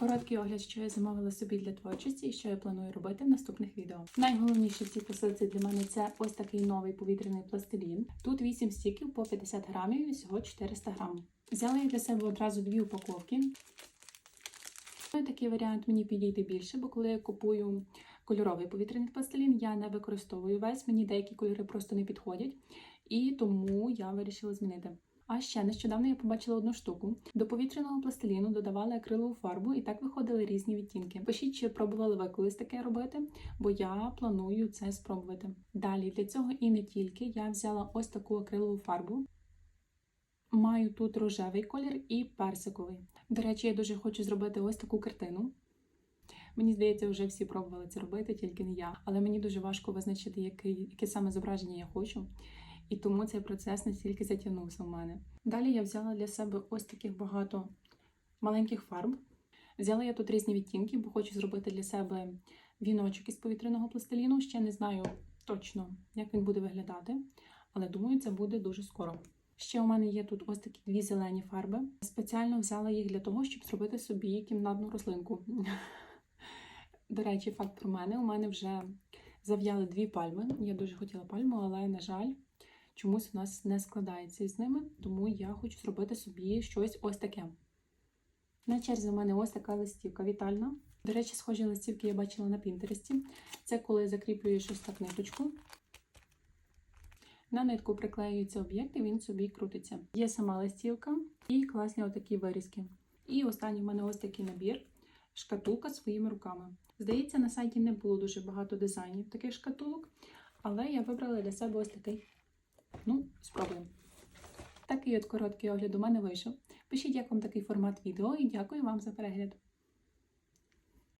Короткий огляд, що я замовила собі для творчості і що я планую робити в наступних відео. Найголовніше в цій посилці для мене це ось такий новий повітряний пластилін. Тут 8 стіків по 50 грамів і всього 400 грамів. Взяла я для себе одразу дві упаковки. Ну, Такий варіант мені підійде більше, бо коли я купую кольоровий повітряний пластилін, я не використовую весь, мені деякі кольори просто не підходять, і тому я вирішила змінити. А ще нещодавно я побачила одну штуку. До повітряного пластиліну додавали акрилову фарбу, і так виходили різні відтінки. Пишіть, чи пробували ви колись таке робити, бо я планую це спробувати. Далі для цього і не тільки я взяла ось таку акрилову фарбу. Маю тут рожевий колір і персиковий. До речі, я дуже хочу зробити ось таку картину. Мені здається, вже всі пробували це робити, тільки не я. Але мені дуже важко визначити, яке саме зображення я хочу. І тому цей процес настільки затягнувся в мене. Далі я взяла для себе ось таких багато маленьких фарб. Взяла я тут різні відтінки, бо хочу зробити для себе віночок із повітряного пластиліну. Ще не знаю точно, як він буде виглядати, але думаю, це буде дуже скоро. Ще у мене є тут ось такі дві зелені фарби. Спеціально взяла їх для того, щоб зробити собі кімнатну рослинку. До речі, факт про мене: у мене вже зав'яли дві пальми. Я дуже хотіла пальму, але, на жаль, чомусь у нас не складається із ними, тому я хочу зробити собі щось ось таке. На черзі у мене ось така листівка вітальна. До речі, схожі листівки я бачила на Пінтересті. Це коли закріплюєш ось так ниточку. На нитку приклеюється об'єкт і він собі крутиться. Є сама листівка і класні отакі вирізки. І останній в мене ось такий набір шкатулка своїми руками. Здається, на сайті не було дуже багато дизайнів таких шкатулок, але я вибрала для себе ось такий. Ну, спробуємо. Такий от короткий огляд у мене вийшов. Пишіть, як вам такий формат відео, і дякую вам за перегляд.